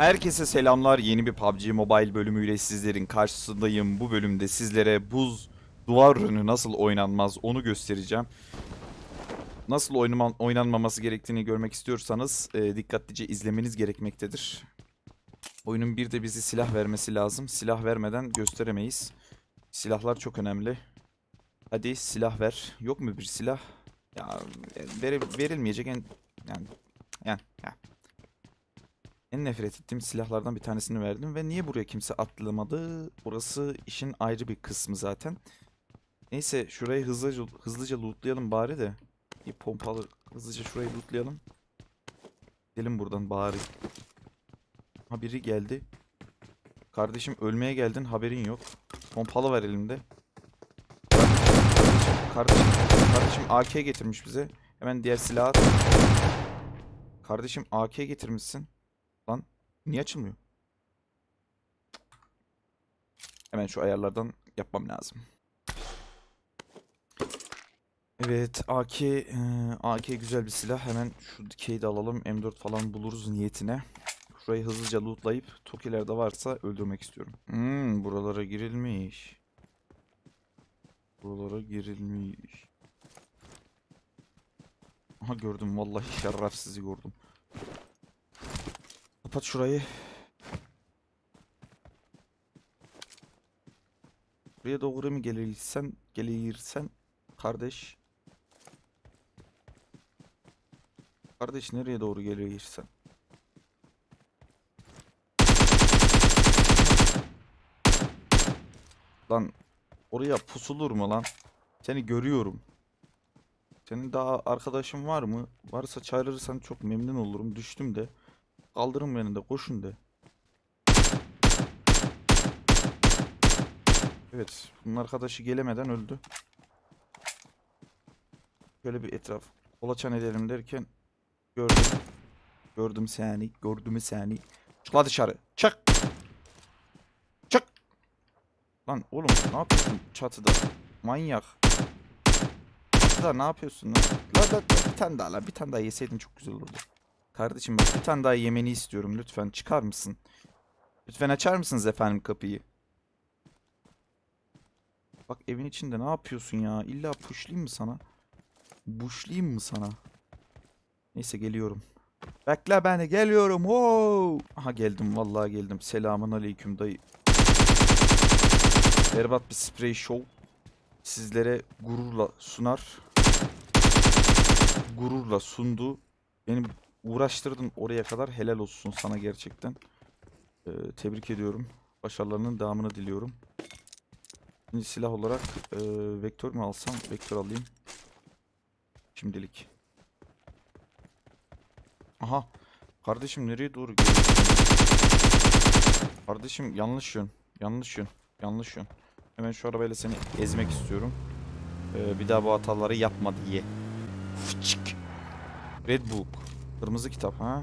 Herkese selamlar. Yeni bir PUBG Mobile bölümüyle sizlerin karşısındayım. Bu bölümde sizlere buz duvar rünü nasıl oynanmaz onu göstereceğim. Nasıl oynama, oynanmaması gerektiğini görmek istiyorsanız e, dikkatlice izlemeniz gerekmektedir. Oyunun bir de bizi silah vermesi lazım. Silah vermeden gösteremeyiz. Silahlar çok önemli. Hadi silah ver. Yok mu bir silah? Ya e, vere- verilmeyecek en yani yani, yani. En nefret ettiğim silahlardan bir tanesini verdim ve niye buraya kimse atlamadı? Orası işin ayrı bir kısmı zaten. Neyse şurayı hızlıca hızlıca lootlayalım bari de. Bir pompalı hızlıca şurayı lootlayalım. Gidelim buradan bari. Ha biri geldi. Kardeşim ölmeye geldin haberin yok. Pompalı var elimde. Kardeşim, kardeşim AK getirmiş bize. Hemen diğer silahı at. Kardeşim AK getirmişsin. Niye açılmıyor? Hemen şu ayarlardan yapmam lazım. Evet AK eee, AK güzel bir silah. Hemen şu dikeyi de alalım. M4 falan buluruz niyetine. Şurayı hızlıca lootlayıp Tokiler de varsa öldürmek istiyorum. Hmm, buralara girilmiş. Buralara girilmiş. Aha gördüm vallahi şerefsizi gördüm. Kapat şurayı. Buraya doğru mu gelirsen, gelirsen kardeş. Kardeş nereye doğru gelirsen. Lan oraya pusulur mu lan? Seni görüyorum. Senin daha arkadaşın var mı? Varsa çağırırsan çok memnun olurum. Düştüm de. Kaldırın beni de koşun de. Evet. Bunun arkadaşı gelemeden öldü. Şöyle bir etraf kolaçan edelim derken gördüm. Gördüm seni. Gördüm seni. Çık la dışarı. Çık. Çık. Lan oğlum ne yapıyorsun çatıda? Manyak. Çatıda ne yapıyorsun lan? La, la, la, bir tane daha la. Bir tane daha yeseydin çok güzel olurdu. Kardeşim bak bir tane daha yemeni istiyorum lütfen çıkar mısın? Lütfen açar mısınız efendim kapıyı? Bak evin içinde ne yapıyorsun ya? İlla pushlayayım mı sana? Buşlayayım mı sana? Neyse geliyorum. Bekle beni geliyorum. Wow! Aha geldim vallahi geldim. Selamun aleyküm dayı. Berbat bir sprey show sizlere gururla sunar. Gururla sundu. Beni uğraştırdın oraya kadar helal olsun sana gerçekten. Ee, tebrik ediyorum. Başarılarının devamını diliyorum. Şimdi silah olarak e, vektör mü alsam? Vektör alayım. Şimdilik. Aha. Kardeşim nereye doğru? Kardeşim yanlış yön. Yanlış yön. Yanlış yön. Hemen şu arabayla seni ezmek istiyorum. Ee, bir daha bu hataları yapma diye. Fıçık. Red Book. Kırmızı kitap ha.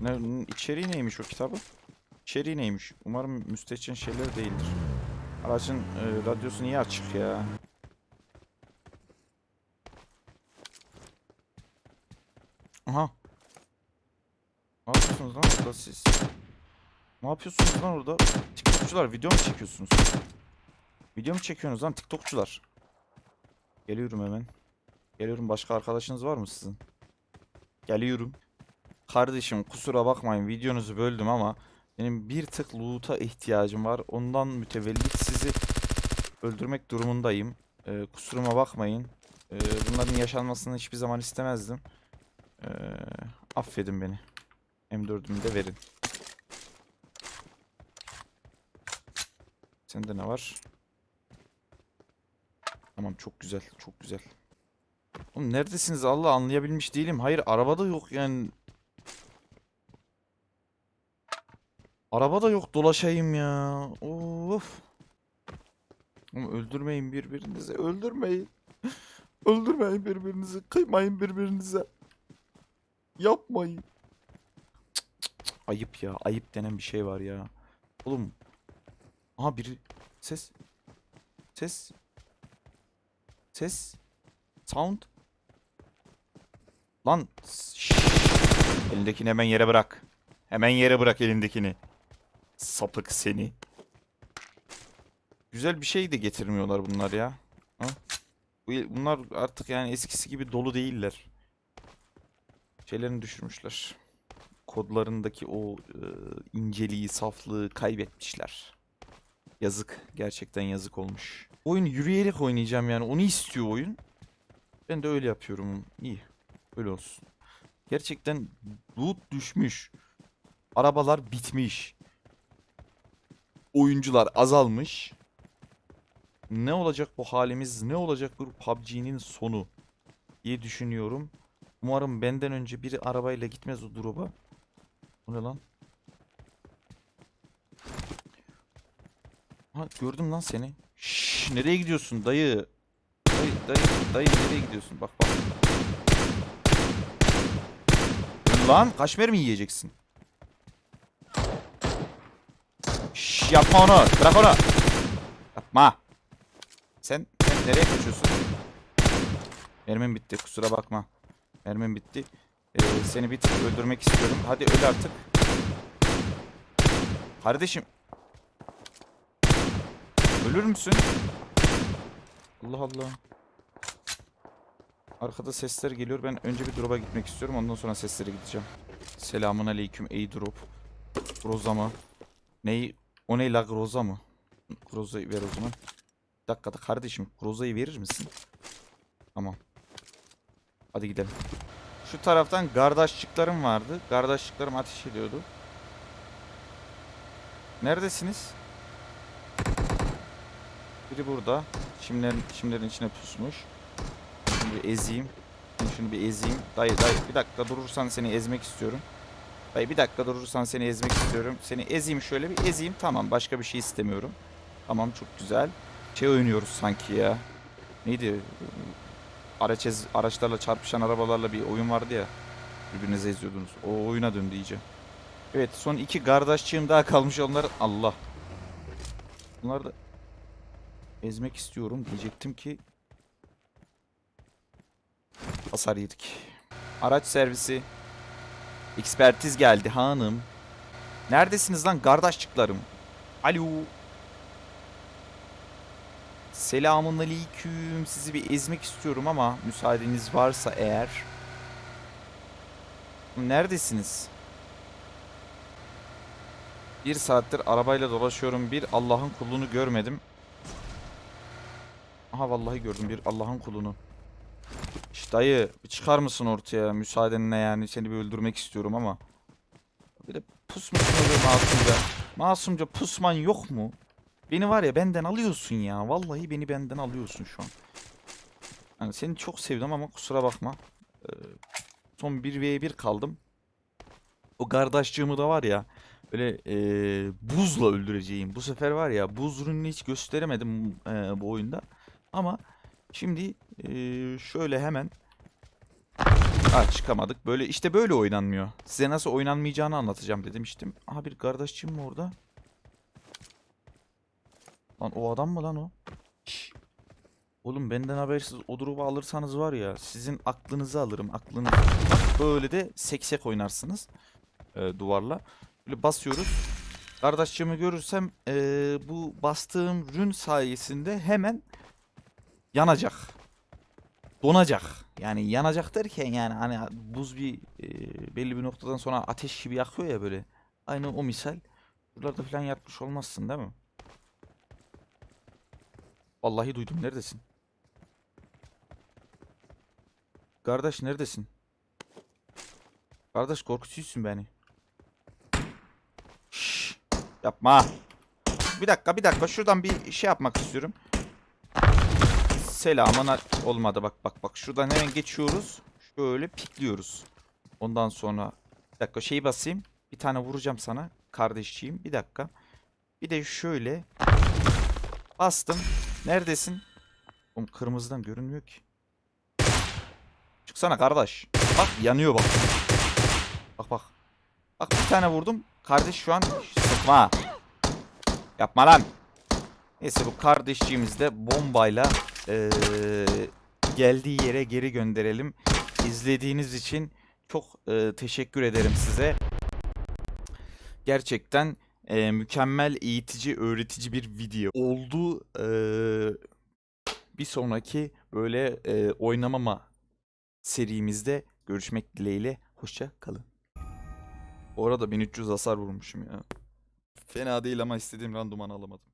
Ne, içeriği neymiş o kitabın? İçeriği neymiş? Umarım müstehcen şeyler değildir. Aracın e, radyosu niye açık ya? Aha. Ne yapıyorsunuz lan orada siz? Ne yapıyorsunuz lan orada? TikTokçular video mu çekiyorsunuz? Video mu çekiyorsunuz lan TikTokçular? Geliyorum hemen. Geliyorum başka arkadaşınız var mı sizin? Geliyorum. Kardeşim kusura bakmayın videonuzu böldüm ama benim bir tık loot'a ihtiyacım var. Ondan mütevellit sizi öldürmek durumundayım. Ee, kusuruma bakmayın. Ee, bunların yaşanmasını hiçbir zaman istemezdim. Ee, affedin beni. M4'ümü de verin. Sende ne var? Tamam çok güzel çok güzel. Oğlum neredesiniz Allah anlayabilmiş değilim. Hayır arabada yok yani. Arabada yok dolaşayım ya. Of. Oğlum öldürmeyin birbirinizi. Öldürmeyin. Öldürmeyin birbirinizi. Kıymayın birbirinize. Yapmayın. Ayıp ya. Ayıp denen bir şey var ya. Oğlum. Aha biri. Ses. Ses. Ses. Sound. Lan. şşş. Elindekini hemen yere bırak. Hemen yere bırak elindekini. Sapık seni. Güzel bir şey de getirmiyorlar bunlar ya. Ha? Bu- Bunlar artık yani eskisi gibi dolu değiller. Şeylerini düşürmüşler. Kodlarındaki o e, inceliği, saflığı kaybetmişler. Yazık. Gerçekten yazık olmuş. Oyun yürüyerek oynayacağım yani. Onu istiyor oyun. Ben de öyle yapıyorum. İyi. Öyle olsun. Gerçekten loot düşmüş. Arabalar bitmiş. Oyuncular azalmış. Ne olacak bu halimiz? Ne olacak bu PUBG'nin sonu? diye düşünüyorum. Umarım benden önce biri arabayla gitmez o drop'a. Bu ne lan? Ha gördüm lan seni. Şşş nereye gidiyorsun dayı? Dayı dayı dayı nereye gidiyorsun? Bak bak. Lan kaç mermi yiyeceksin? Şşş yapma onu. Bırak onu. Yapma. Sen, sen nereye kaçıyorsun? Mermim bitti kusura bakma. Mermim bitti. Ee, seni bir tık öldürmek istiyorum. Hadi öl artık. Kardeşim. Ölür müsün? Allah Allah. Arkada sesler geliyor. Ben önce bir drop'a gitmek istiyorum. Ondan sonra seslere gideceğim. Selamun aleyküm ey drop. Groza mı? Ney? O ne la Groza mı? Groza'yı ver o zaman. Bir dakikada kardeşim Groza'yı verir misin? Tamam. Hadi gidelim. Şu taraftan kardeşliklerim vardı. Kardeşliklerim ateş ediyordu. Neredesiniz? Biri burada. Çimlerin, çimlerin içine pusmuş. Şunu bir ezeyim. Şunu bir ezeyim. Dayı dayı bir dakika durursan seni ezmek istiyorum. Dayı bir dakika durursan seni ezmek istiyorum. Seni ezeyim şöyle bir ezeyim. Tamam başka bir şey istemiyorum. Tamam çok güzel. Şey oynuyoruz sanki ya. Neydi? Araç ez- araçlarla çarpışan arabalarla bir oyun vardı ya. Birbirinize eziyordunuz. O oyuna döndü iyice. Evet son iki kardeşçiğim daha kalmış onlar. Allah. Bunlar da ezmek istiyorum diyecektim ki hasar yedik. Araç servisi. Ekspertiz geldi hanım. Neredesiniz lan kardeşçiklerim? Alo. Selamun aleyküm. Sizi bir ezmek istiyorum ama müsaadeniz varsa eğer. Neredesiniz? Bir saattir arabayla dolaşıyorum. Bir Allah'ın kulunu görmedim. Aha vallahi gördüm bir Allah'ın kulunu. İşte dayı bir çıkar mısın ortaya müsaadenle yani seni bir öldürmek istiyorum ama. Bir de pusmusun öyle masumca. Masumca pusman yok mu? Beni var ya benden alıyorsun ya. Vallahi beni benden alıyorsun şu an. Yani seni çok sevdim ama kusura bakma. Ee, son 1v1 kaldım. O kardeşçığımı da var ya. Böyle ee, buzla öldüreceğim. Bu sefer var ya buz ürününü hiç gösteremedim ee, bu oyunda. Ama şimdi şöyle hemen Aa, çıkamadık. Böyle işte böyle oynanmıyor. Size nasıl oynanmayacağını anlatacağım demiştim. Aha bir kardeşçim mi orada? Lan o adam mı lan o? Oğlum benden habersiz o drop'u alırsanız var ya sizin aklınızı alırım aklınızı. Böyle de seksek oynarsınız e, duvarla. Böyle basıyoruz. Kardeşçimi görürsem e, bu bastığım rün sayesinde hemen yanacak. Donacak. Yani yanacak derken yani hani buz bir e, belli bir noktadan sonra ateş gibi yakıyor ya böyle. Aynı o misal. Buralarda falan yatmış olmazsın değil mi? Vallahi duydum. Neredesin? Kardeş neredesin? Kardeş korkutuyorsun beni. Şşş, yapma. Bir dakika bir dakika şuradan bir şey yapmak istiyorum. Selamun al- olmadı bak bak bak şuradan hemen geçiyoruz. Şöyle pikliyoruz. Ondan sonra bir dakika şeyi basayım. Bir tane vuracağım sana kardeşciğim. Bir dakika. Bir de şöyle bastım. Neredesin? Oğlum kırmızıdan görünmüyor ki. Çıksana kardeş. Bak yanıyor bak. Bak bak. Bak bir tane vurdum. Kardeş şu an sıkma. Yapma lan. Neyse bu kardeşciğimiz de bombayla eee, geldiği yere geri gönderelim. İzlediğiniz için çok eee, teşekkür ederim size. Gerçekten e, mükemmel eğitici, öğretici bir video oldu. E, bir sonraki böyle e, oynamama serimizde görüşmek dileğiyle. Hoşça kalın. Bu arada 1300 hasar vurmuşum ya. Fena değil ama istediğim randımanı alamadım.